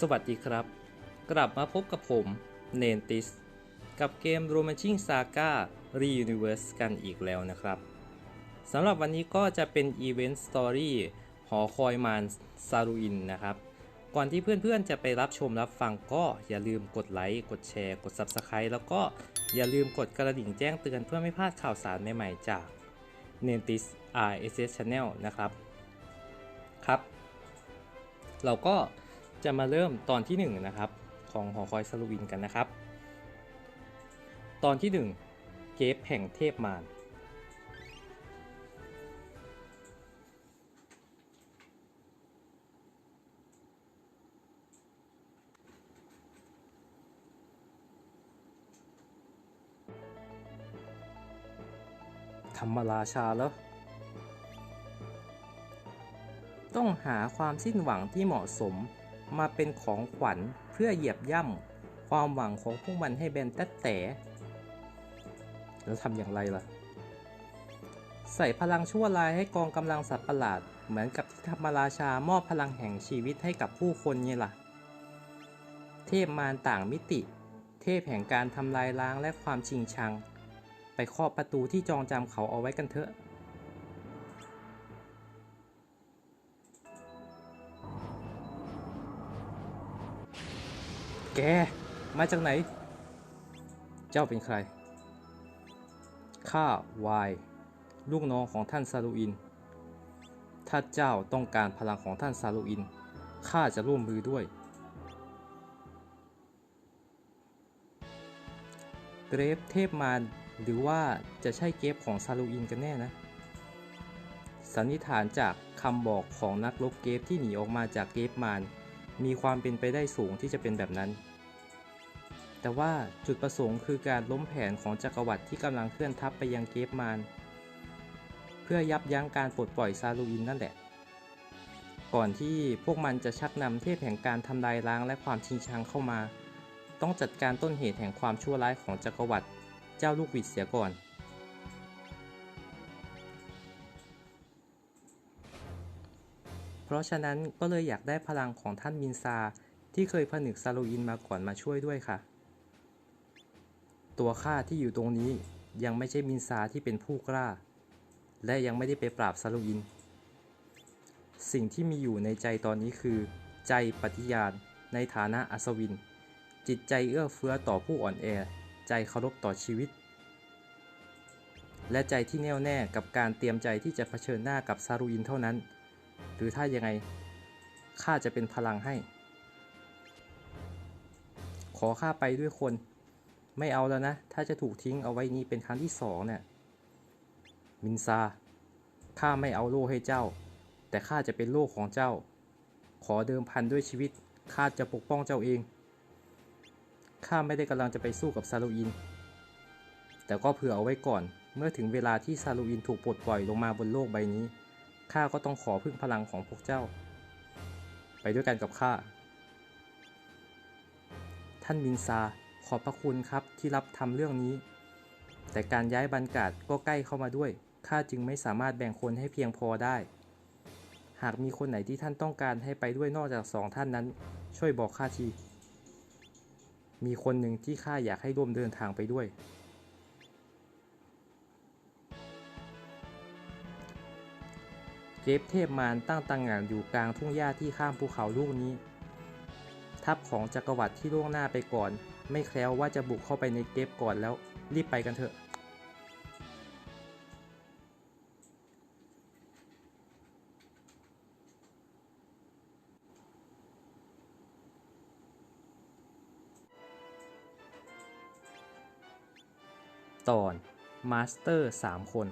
สวัสดีครับ กลับมาพบกับผมเนนติส กับเกม Romancing Saga Reuniverse กันอีกแล้วนะครับสำหรับวันนี้ก็จะเป็นอีเวนต์สตอรี่หอคอยมานซารูอินนะครับ ก่อนที่เพื่อนๆจะไปรับชมรับฟังก็อย่าลืมกดไลค์ กดแชร์ กด Subscribe แล้วก็อย่าลืมกดกระดิ่งแจ้งเตือนเพื่อไม่พลาดข่าวสารใหม่ๆจาก n e n t i s RSS Channel นะครับ ครับ เราก็ จะมาเริ่มตอนที่1นะครับของหอคอยสลูวินกันนะครับ ตอนที่ 1 เกฟแห่งเทพมารธรรมราชาแล้ว ต้องหาความสิ้นหวังที่เหมาะสม มาเป็นของขวัญเพื่อเหยียบย่ำความหวังของพวกมันให้แบนแต๊ะแต่แล้วทำอย่างไรล่ะ ใส่พลังชั่วร้ายให้กองกำลังสัตว์ประหลาด เหมือนกับที่ธรรมราชามอบพลังแห่งชีวิตให้กับผู้คนไงล่ะ เทพมารต่างมิติ เทพแห่งการทำลายล้างและความชิงชัง ไปเคาะประตูที่จองจำเขาเอาไว้กันเถอะ แก มาจากไหน เจ้าเป็นใคร ข้าวาย ลูกน้องของท่านซาลูอิน ถ้าเจ้าต้องการพลังของท่านซาลูอิน ข้าจะร่วมมือด้วย เกรฟเทพมารหรือว่าจะใช่เกฟของซาลูอินกันแน่นะ สันนิษฐานจากคำบอกของนักรบเกฟที่หนีออกมาจากเกฟมารมีความเป็นไปได้สูงที่จะเป็นแบบนั้น แต่ว่าจุดประสงค์คือการล้มแผนของจักรวรรดิที่กำลังเคลื่อนทัพไปยังเกฟมารเพื่อยับยั้งการปลดปล่อยซาลูอินนั่นแหละ ก่อนที่พวกมันจะชักนำเทพแห่งการทำลายล้างและความชิงชังเข้ามา ต้องจัดการต้นเหตุแห่งความชั่วร้ายของจักรวรรดิเจ้าลูกวิดเสียก่อนเพราะฉะนั้นก็เลยอยากได้พลังของท่านมินซาที่เคยผนึกซาโลอินมาก่อนมาช่วยด้วยค่ะ ตัวข้าที่อยู่ตรงนี้ยังไม่ใช่มินซาที่เป็นผู้กล้า และยังไม่ได้ไปปราบซาโลอิน สิ่งที่มีอยู่ในใจตอนนี้คือ ใจปฏิญาณในฐานะอัศวิน จิตใจเอื้อเฟื้อต่อผู้อ่อนแอ ใจเคารพต่อชีวิต และใจที่แน่วแน่กับการเตรียมใจที่จะเผชิญหน้ากับซาลูอินเท่านั้น หรือถ้ายังไงข้าจะเป็นพลังให้ ขอข้าไปด้วยคน ไม่เอาแล้วนะ ถ้าจะถูกทิ้งเอาไว้นี้เป็นครั้งที่สองเนี่ยมินซาข้าไม่เอาโล่ให้เจ้า แต่ข้าจะเป็นโล่ของเจ้า ขอเดิมพันด้วยชีวิตข้าจะปกป้องเจ้าเองข้าไม่ได้กำลังจะไปสู้กับซาลูอิน แต่ก็เผื่อเอาไว้ก่อน เมื่อถึงเวลาที่ซาลูอินถูกปลดปล่อยลงมาบนโลกใบนี้ ข้าก็ต้องขอพึ่งพลังของพวกเจ้า ไปด้วยกันกับข้า ท่านมินซา ขอบพระคุณครับที่รับทำเรื่องนี้ แต่การย้ายบรรกาศก็ใกล้เข้ามาด้วย ข้าจึงไม่สามารถแบ่งคนให้เพียงพอได้ หากมีคนไหนที่ท่านต้องการให้ไปด้วยนอกจากสองท่านนั้น ช่วยบอกข้าที มีคนหนึ่งที่ข้าอยากให้ร่วมเดินทางไปด้วยเกฟเทพมารตั้งตังงานอยู่กลางทุ่งหญ้าที่ข้ามภูเขาลูกนี้ ทัพของจักรวรรดิที่ล่วงหน้าไปก่อน ไม่แคล้วว่าจะบุกเข้าไปในเกฟก่อนแล้ว รีบไปกันเถอะ ตอน มาสเตอร์ 3 คน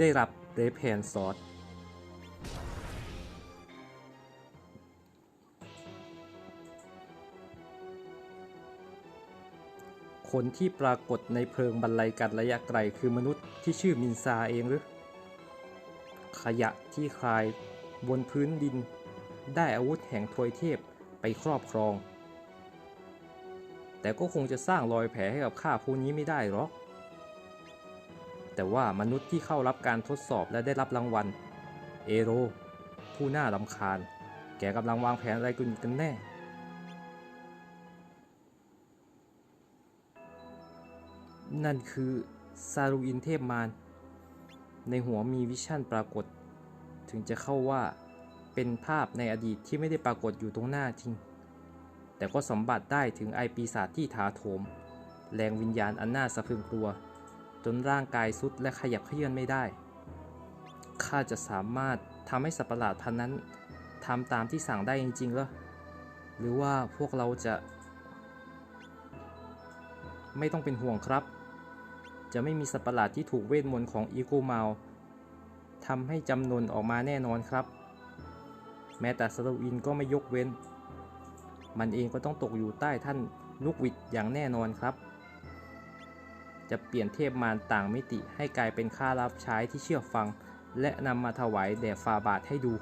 ได้รับเรเพนซอสคนที่ปรากฏในเพลิงบรรลัยกันระยะไกลคือมนุษย์ที่ชื่อมินซาเองหรือ ขยะที่คลายบนพื้นดิน ได้อาวุธแห่งทวยเทพไปครอบครอง แต่ก็คงจะสร้างรอยแผลให้กับข้าผู้นี้ไม่ได้หรอก แต่ว่ามนุษย์ที่เข้ารับการทดสอบและได้รับรางวัล เอโร ผู้น่ารำคาญ แกกำลังวางแผนอะไรกันกันแน่ นั่นคือซารูอินเทพมาร ในหัวมีวิชั่นปรากฏ ถึงจะเข้าว่าเป็นภาพในอดีตที่ไม่ได้ปรากฏอยู่ตรงหน้าจริง แต่ก็สัมผัสได้ถึงไอปีศาจที่ถาโถม แรงวิญญาณอันน่าสะพรึงกลัว จนร่างกายสุดและขยับเขยื่อนไม่ได้ ข้าจะสามารถทำให้สัตว์ประหลาดพันนั้นทำตามที่สั่งได้จริงๆหรอ หรือว่าพวกเราจะ ไม่ต้องเป็นห่วงครับ จะไม่มีสัตว์ประหลาดที่ถูกเวทมนต์ของอีโกเมาทำให้จำนวนออกมาแน่นอนครับ แม้แต่สโลวินก็ไม่ยกเว้น มันเองก็ต้องตกอยู่ใต้ท่านลูกวิดอย่างแน่นอนครับ จะเปลี่ยนเทพมารต่างมิติให้กลายเป็นข้ารับใช้ที่เชื่อฟัง และนำมาถวายแด่ฟาบาทให้ดู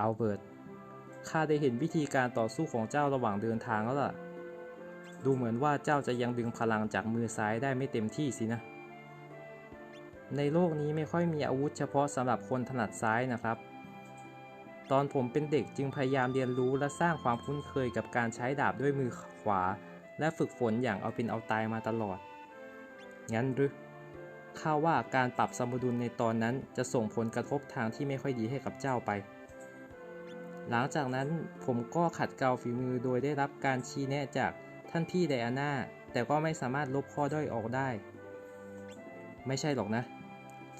อัลเบิร์ต ข้าได้เห็นวิธีการต่อสู้ของเจ้าระหว่างเดินทางแล้วล่ะ ดูเหมือนว่าเจ้าจะยังดึงพลังจากมือซ้ายได้ไม่เต็มที่สินะ ในโลกนี้ไม่ค่อยมีอาวุธเฉพาะสำหรับคนถนัดซ้ายนะครับ ตอนผมเป็นเด็กจึงพยายามเรียนรู้และสร้างความคุ้นเคยกับการใช้ดาบด้วยมือขวา และฝึกฝนอย่างเอาเป็นเอาตายมาตลอด งั้นหรือข้าว่าการปรับสมดุลในตอนนั้นจะส่งผลกระทบทางที่ไม่ค่อยดีให้กับเจ้าไป หลังจากนั้นผมก็ขัดเกลาฝีมือโดยได้รับการชี้แนะจากท่านพี่ไดอาน่าแต่ก็ไม่สามารถลบข้อด้อยออกได้ ไม่ใช่หรอกนะ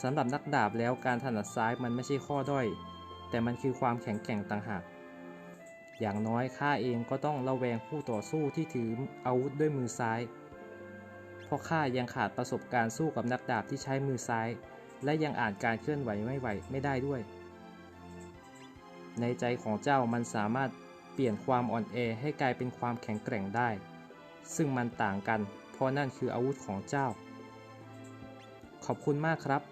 สำหรับนักดาบแล้วการถนัดซ้ายมันไม่ใช่ข้อด้อย แต่มันคือความแข็งแกร่งต่างหาก อย่างน้อยข้าเองก็ต้องระแวงคู่ต่อสู้ที่ถืออาวุธด้วยมือซ้าย เพราะข้ายังขาดประสบการณ์สู้กับนักดาบที่ใช้มือซ้าย และยังอ่านการเคลื่อนไหวไม่ไหวไม่ได้ด้วย ในใจของเจ้ามันสามารถเปลี่ยนความอ่อนแอให้กลายเป็นความแข็งแกร่งได้ ซึ่งมันต่างกัน เพราะนั่นคืออาวุธของเจ้า ขอบคุณมากครับ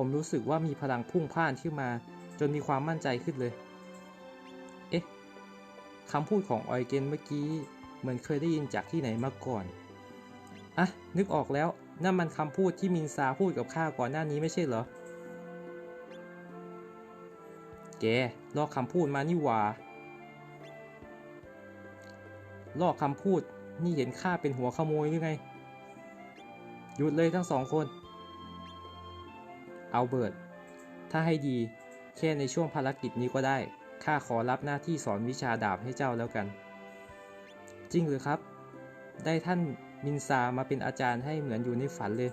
ผมรู้สึกว่ามีพลังพุ่งพ่านขึ้นมา จนมีความมั่นใจขึ้นเลย เอ๊ะคำพูดของออยเกนเมื่อกี้ เหมือนเคยได้ยินจากที่ไหนมาก่อน อะ นึกออกแล้ว นั่นมันคำพูดที่มินซาพูดกับข้าก่อนหน้านี้ไม่ใช่เหรอ แกลอกคำพูดมานี่หว่าลอกคำพูดนี่เห็นข้าเป็นหัวขโมยหรือไง หยุดเลยทั้งสองคน อาเบิร์ต ถ้าให้ดี แค่ในช่วงภารกิจนี้ก็ได้ ข้าขอรับหน้าที่สอนวิชาดาบให้เจ้าแล้วกัน จริงหรือครับ ได้ท่านมินซามาเป็นอาจารย์ให้เหมือนอยู่ในฝันเลย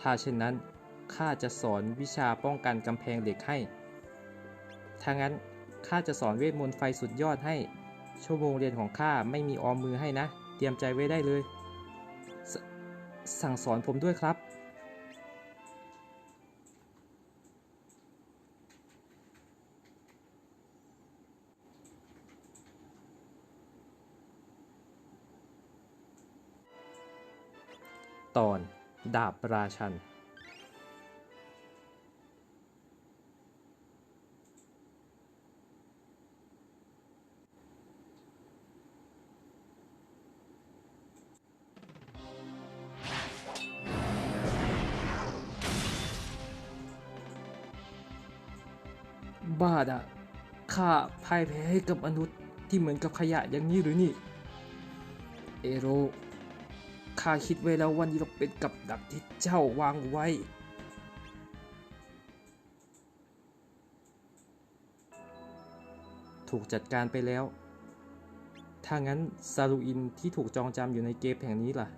ถ้าเช่นนั้น ข้าจะสอนวิชาป้องกันกำแพงเหล็กให้ ถ้างั้น ข้าจะสอนเวทมนต์ไฟสุดยอดให้ ชั่วโมงเรียนของข้าไม่มีออมมือให้นะ เตรียมใจไว้ได้เลยสสั่งสอนผมด้วยครับ ดาบราชัน บ้าดะข้าพ่ายแพ้ให้กับมนุษย์ที่เหมือนกับขยะอย่างนี้หรือนี่ เอโร ข้าคิดไว้แล้ววันนี้เราเป็นกับดักที่เจ้าวางไว้ ถูกจัดการไปแล้ว ถ้างั้นซาลูอินที่ถูกจองจำอยู่ในเกมแห่งนี้ล่ะ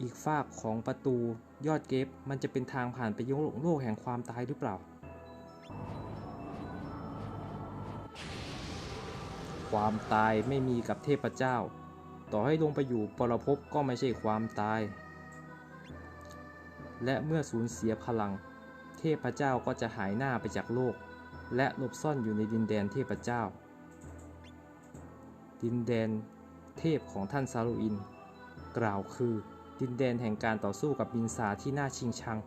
อีกฝากของประตูยอดเกฟมันจะเป็นทางผ่านไปยังโลกแห่งความตายหรือเปล่า ความตายไม่มีกับเทพเจ้า ต่อให้ลงไปอยู่ปรภพก็ไม่ใช่ความตาย และเมื่อสูญเสียพลัง เทพเจ้าก็จะหายหน้าไปจากโลก และหลบซ่อนอยู่ในดินแดนเทพเจ้า ดินแดนเทพของท่านซาลูอิน กล่าวคือดินแดนแห่งการต่อสู้กับบินซาที่น่าชิงชัง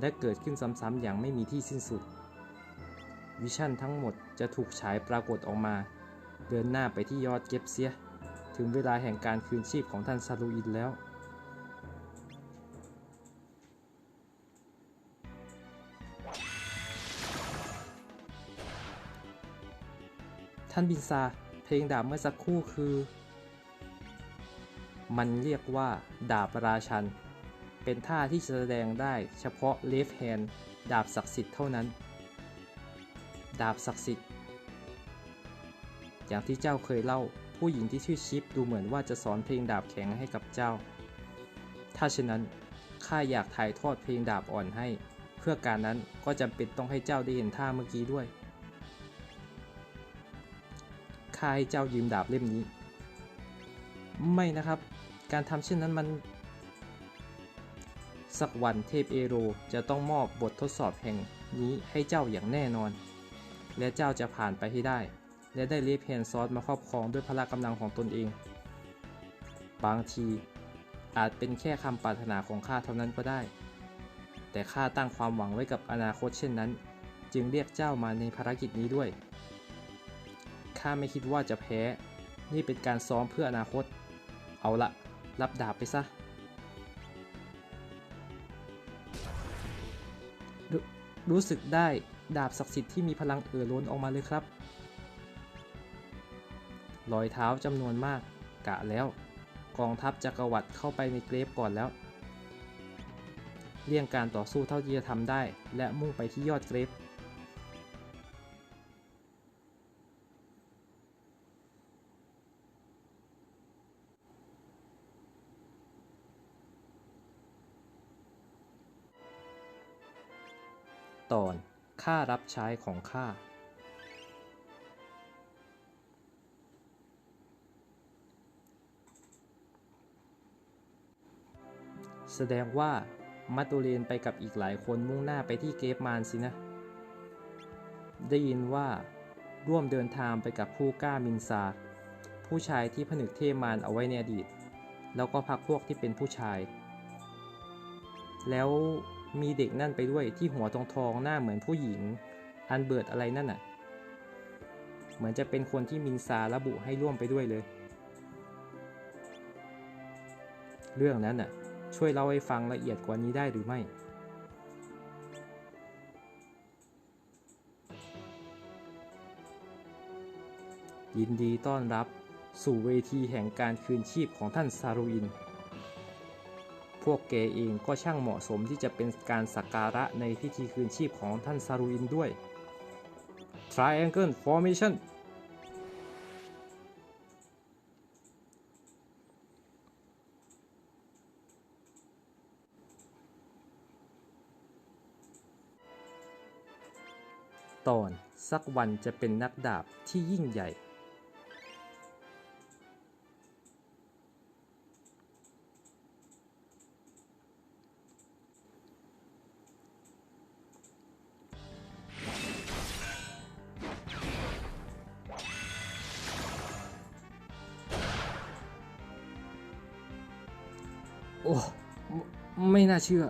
และเกิดขึ้นซ้ำๆอย่างไม่มีที่สิ้นสุด วิชั่นทั้งหมดจะถูกฉายปรากฏออกมา เดินหน้าไปที่ยอดเก็บเสีย ถึงเวลาแห่งการคืนชีพของท่านซาลูอินแล้ว ท่านบินซา เพลงดาบเมื่อสักครู่คือ มันเรียกว่า ดาบราชัน เป็นท่าที่จะแสดงได้เฉพาะเลฟแฮนดาบศักดิ์สิทธิ์เท่านั้น ดาบศักดิ์สิทธิ์อย่างที่เจ้าเคยเล่า ผู้หญิงที่ชื่อชิปดูเหมือนว่าจะสอนเพลงดาบแข็งให้กับเจ้า ถ้าเช่นนั้นข้าอยากถ่ายทอดเพลงดาบอ่อนให้ เพื่อการนั้นก็จำเป็นต้องให้เจ้าได้เห็นท่าเมื่อกี้ด้วย ข้าให้เจ้ายืมดาบเล่มนี้ ไม่นะครับ การทำเช่นนั้นมัน สักวันเทพเอโรจะต้องมอบบททดสอบแห่งนี้ให้เจ้าอย่างแน่นอน และเจ้าจะผ่านไปให้ได้ และได้เลฟแฮนซอสมาครอบครองด้วยพละกำลังของตนเอง บางที อาจเป็นแค่คำปรารถนาของข้าเท่านั้นก็ได้ แต่ข้าตั้งความหวังไว้กับอนาคตเช่นนั้น จึงเรียกเจ้ามาในภารกิจนี้ด้วย ข้าไม่คิดว่าจะแพ้ นี่เป็นการซ้อมเพื่ออนาคต เอาละ รับดาบไปซะรรู้สึกได้ดาบศักดิ์สิทธิ์ที่มีพลังเอ่อล้นออกมาเลยครับ รอยเท้าจำนวนมากกะแล้ว กองทัพจักรวรรดิเข้าไปในเกรฟก่อนแล้ว เลี่ยงการต่อสู้เท่าที่จะทำได้ และมุ่งไปที่ยอดเกรฟตอน ค่ารับใช้ของข้า แสดงว่ามัตโตเรนไปกับอีกหลายคนมุ่งหน้าไปที่เกฟมานสินะ ได้ยินว่าร่วมเดินทางไปกับผู้กล้ามินซา ผู้ชายที่ผนึกเทมานเอาไว้ในอดีต แล้วก็พักพวกที่เป็นผู้ชาย แล้วมีเด็กนั่นไปด้วยที่หัวทองทองหน้าเหมือนผู้หญิง อันเบิดอะไรนั่นน่ะ เหมือนจะเป็นคนที่มินซาระบุให้ร่วมไปด้วยเลย เรื่องนั้นน่ะ ช่วยเล่าให้ฟังละเอียดกว่านี้ได้หรือไม่ ยินดีต้อนรับสู่เวทีแห่งการคืนชีพของท่านซารุอิน พวกแกเองก็ช่างเหมาะสมที่จะเป็นการสักการะในพิธีคืนชีพของท่านซารุอินด้วย Triangle Formation สักวันจะเป็นนักดาบที่ยิ่งใหญ่ โอ้ไม่น่าเชื่อ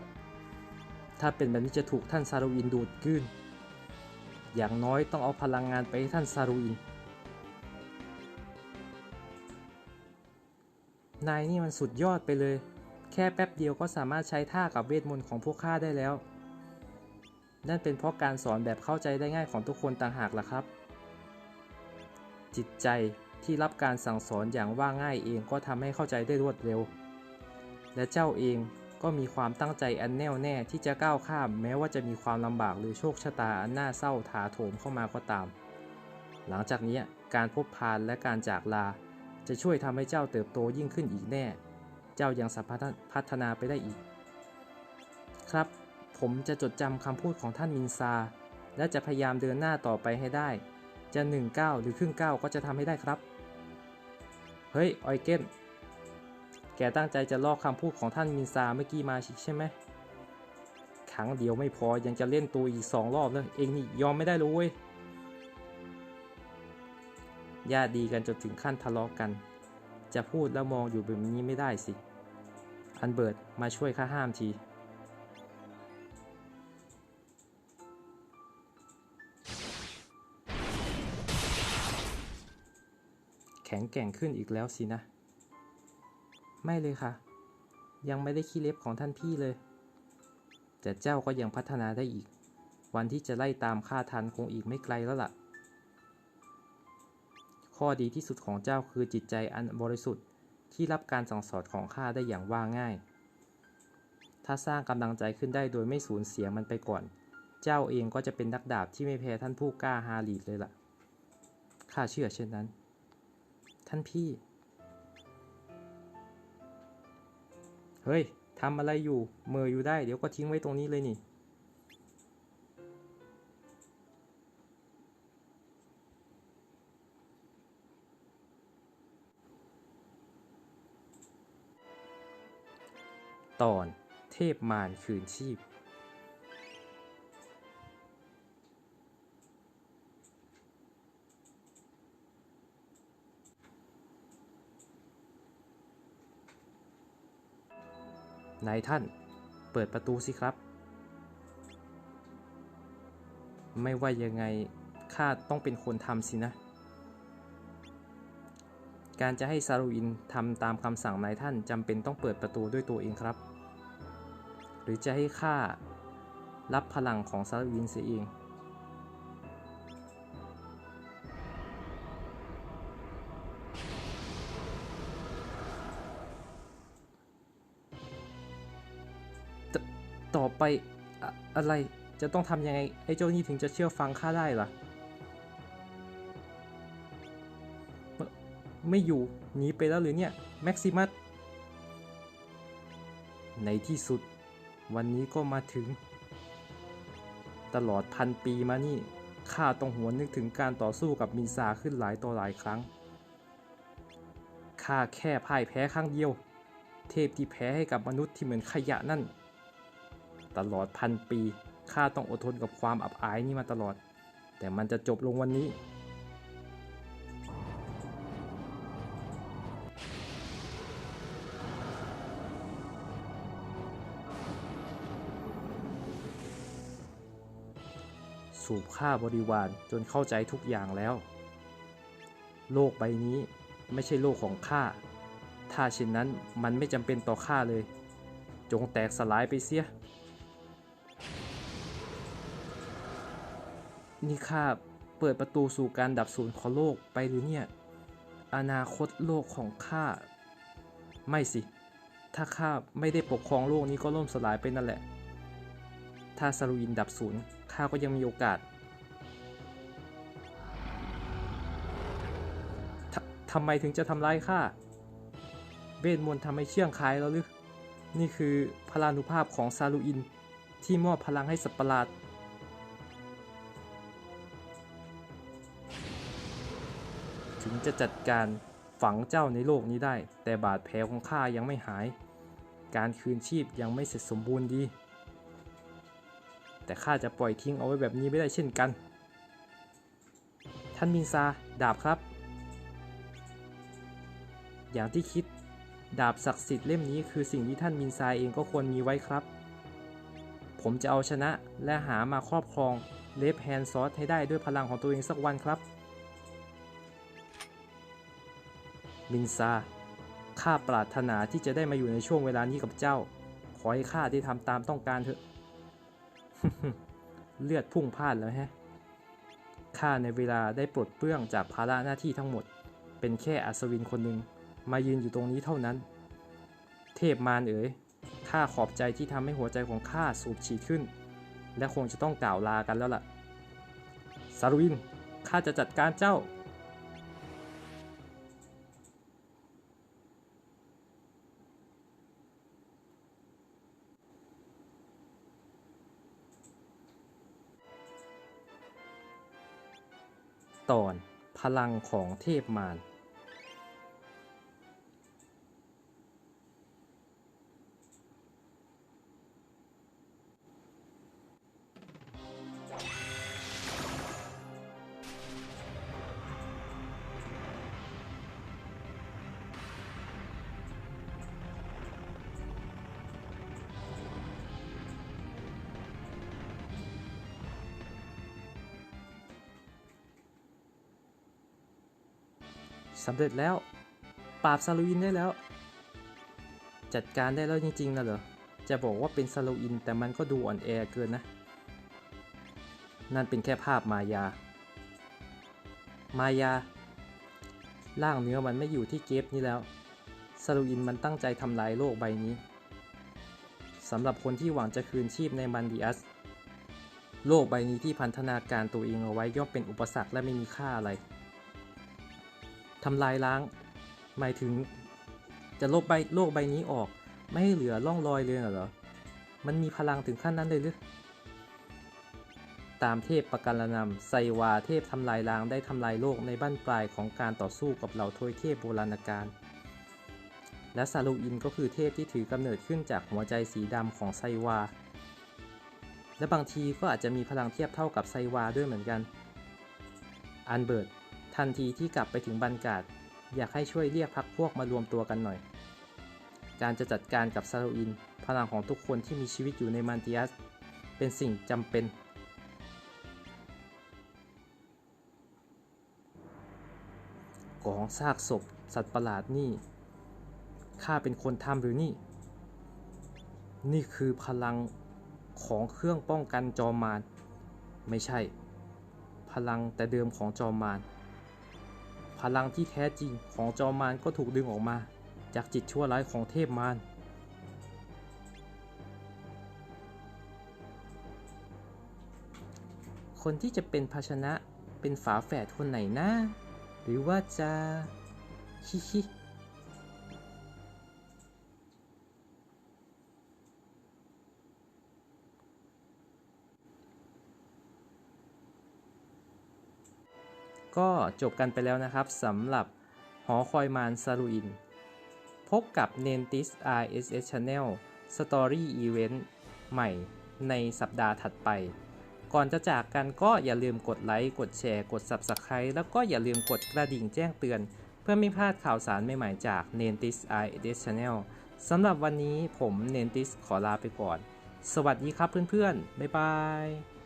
ถ้าเป็นแบบนี้จะถูกท่านซาโรูอินดูดกลืน อย่างน้อยต้องเอาพลังงานไปให้ท่านซารูอิน นายนี่มันสุดยอดไปเลย แค่แป๊บเดียวก็สามารถใช้ท่ากับเวทมนต์ของพวกข้าได้แล้ว นั่นเป็นเพราะการสอนแบบเข้าใจได้ง่ายของทุกคนต่างหากล่ะครับ จิตใจที่รับการสั่งสอนอย่างว่าง่ายเองก็ทำให้เข้าใจได้รวดเร็ว และเจ้าเอง ก็มีความตั้งใจอันแน่วแน่ที่จะก้าวข้าม แม้ว่าจะมีความลำบากหรือโชคชะตาอันน่าเศร้าถาโถมเข้ามาก็ตาม หลังจากนี้การพบพานและการจากลา จะช่วยทำให้เจ้าเติบโตยิ่งขึ้นอีกแน่ เจ้ายังสามารถพัฒนาไปได้อีก ครับ ผมจะจดจำคำพูดของท่านมินซา และจะพยายามเดินหน้าต่อไปให้ได้ จะหนึ่งก้าวหรือครึ่งก้าวก็จะทำให้ได้ครับ เฮ้ย ออยเกน แกตั้งใจจะลอกคำพูดของท่านมินซาเมื่อกี้มาใช่ไหมครั้งเดียวไม่พอยังจะเล่นตัวอีกสองรอบเลยเองนี่ยอมไม่ได้เลยเว้ยญาติดีกันจนถึงขั้นทะเลาะกัน จะพูดแล้วมองอยู่แบบนี้ไม่ได้สิ อันเบิร์ตมาช่วยข้าห้ามที แข็งแกร่งขึ้นอีกแล้วสินะ ไม่เลยค่ะ ยังไม่ได้ขี้เล็บของท่านพี่เลย แต่เจ้าก็ยังพัฒนาได้อีก วันที่จะไล่ตามข้าทันคงอีกไม่ไกลแล้วล่ะ ข้อดีที่สุดของเจ้าคือจิตใจอันบริสุทธิ์ที่รับการสั่งสอนของข้าได้อย่างว่าง่าย ถ้าสร้างกำลังใจขึ้นได้โดยไม่สูญเสียมันไปก่อน เจ้าเองก็จะเป็นนักดาบที่ไม่แพ้ท่านผู้กล้าฮาลีดเลยล่ะ ข้าเชื่อเช่นนั้น ท่านพี่ เฮ้ยทำอะไรอยู่เมออยู่ได้ เดี๋ยวก็ทิ้งไว้ตรงนี้เลยนี่ ตอนเทพมารคืนชีพ นายท่าน เปิดประตูสิครับ ไม่ว่ายังไงข้าต้องเป็นคนทำสินะ การจะให้ซารูอินทำตามคำสั่งนายท่านจำเป็นต้องเปิดประตูด้วยตัวเองครับ หรือจะให้ข้ารับพลังของซารูอินเสียเอง ไปอะอะไร จะต้องทำยังไง ไอ้เจ้านี่ถึงจะเชื่อฟังข้าได้ล่ะ ไม่อยู่ หนีไปแล้วหรือเนี่ย แม็กซิมัส ในที่สุด วันนี้ก็มาถึง ตลอดพันปีมานี่ข้าต้องหวนนึกถึงการต่อสู้กับมินซาขึ้นหลายต่อหลายครั้ง ข้าแค่พ่ายแพ้ครั้งเดียว เทพที่แพ้ให้กับมนุษย์ที่เหมือนขยะนั่น ตลอดพันปี ข้าต้องอดทนกับความอับอายนี้มาตลอด แต่มันจะจบลงวันนี้ สูบฆ่าบริวารจนเข้าใจทุกอย่างแล้ว โลกใบนี้ไม่ใช่โลกของข้า ถ้าเช่นนั้นมันไม่จำเป็นต่อข้าเลย จงแตกสลายไปเสีย นี่ข้าเปิดประตูสู่การดับสูญของโลกไปหรือเนี่ย อนาคตโลกของข้า ไม่สิ ถ้าข้าไม่ได้ปกครองโลกนี้ก็ล่มสลายไปนั่นแหละ ถ้าซารูอินดับสูญข้าก็ยังมีโอกาสททำไมถึงจะทำร้ายข้าเวทมนต์ทำให้เชื่องคายแล้วหรือ นี่คือพลานุภาพของซาลูอินที่มอบพลังให้สัตว์ประหลาด จะจัดการฝังเจ้าในโลกนี้ได้ แต่บาดแผลของข้ายังไม่หาย การคืนชีพยังไม่เสร็จสมบูรณ์ดี แต่ข้าจะปล่อยทิ้งเอาไว้แบบนี้ไม่ได้เช่นกัน ท่านมินซา ดาบครับ อย่างที่คิด ดาบศักดิ์สิทธิ์เล่มนี้คือสิ่งที่ท่านมินซาเองก็ควรมีไว้ครับ ผมจะเอาชนะและหามาครอบครองเลฟแฮนซอสให้ได้ด้วยพลังของตัวเองสักวันครับ มินซา ข้าปรารถนาที่จะได้มาอยู่ในช่วงเวลานี้กับเจ้า ขอให้ข้าได้ทำตามต้องการเถอะ เลือดพุ่งพล่านแล้วแฮะ ข้าในเวลาได้ปลดเปลื้องจากภาระหน้าที่ทั้งหมด เป็นแค่อัศวินคนหนึ่งมายืนอยู่ตรงนี้เท่านั้น เทพมารเอ๋ย ข้าขอบใจที่ทำให้หัวใจของข้าสูบฉีดขึ้น และคงจะต้องกล่าวลากันแล้วล่ะ ซารุวิน ข้าจะจัดการเจ้า ตอน พลังของเทพมารำเร็จแล้ว ปราบซาลูอินได้แล้ว จัดการได้แล้วจริงๆนะเหรอ จะบอกว่าเป็นซาลูอินแต่มันก็ดูอ่อนแอเกินนะ นั่นเป็นแค่ภาพมายา มายา ร่างเนื้อมันไม่อยู่ที่เกฟนี่แล้ว ซาลูอินมันตั้งใจทำลายโลกใบนี้สำหรับคนที่หวังจะคืนชีพในมันดิอัส โลกใบนี้ที่พันธนาการตัวเองเอาไว้ย่อมเป็นอุปสรรคและไม่มีค่าอะไร ทำลายล้าง หมายถึง จะลบใบโลกใบนี้ออก ไม่ให้เหลือร่องรอยเลยเหรอ มันมีพลังถึงขั้นนั้นเลยหรือ ตามเทพประการนำไซวาเทพทำลายล้างได้ทำลายโลกในบั้นปลายของการต่อสู้กับเหล่าทวยเทพโบราณกาลและซาลูอินก็คือเทพที่ถือกำเนิดขึ้นจากหัวใจสีดำของไซวา และบางทีก็อาจจะมีพลังเทียบเท่ากับไซวาด้วยเหมือนกัน อันเบิร์ต ทันทีที่กลับไปถึงบันกาดอยากให้ช่วยเรียกพักพวกมารวมตัวกันหน่อย การจะจัดการกับซาลูอิน พลังของทุกคนที่มีชีวิตอยู่ในมันติอัส เป็นสิ่งจำเป็นกองซากศพ สัตว์ประหลาดนี่ ข้าเป็นคนทำหรือนี่ นี่คือพลังของเครื่องป้องกันจอมมาร ไม่ใช่ พลังแต่เดิมของจอมมาร พลังที่แท้จริงของจอมมารก็ถูกดึงออกมา จากจิตชั่วร้ายของเทพมารคนที่จะเป็นภาชนะเป็นฝาแฝดคนไหนนะ หรือว่าจะ ฮิฮิ ก็จบกันไปแล้วนะครับสำหรับหอคอยมานซาลูอิน พบกับ n e n t i s RSS Channel Story Event ใหม่ในสัปดาห์ถัดไป ก่อนจะจากกันก็อย่าลืมกดไลค์ กดแชร์ กด Subscribe แล้วก็อย่าลืมกดกระดิ่งแจ้งเตือน เพื่อไม่พลาดข่าวสารใหม่ๆจาก n e n t i s RSS Channel สำหรับวันนี้ผม n e n t i s ขอลาไปก่อน สวัสดีครับเพื่อนๆ บ๊ายบาย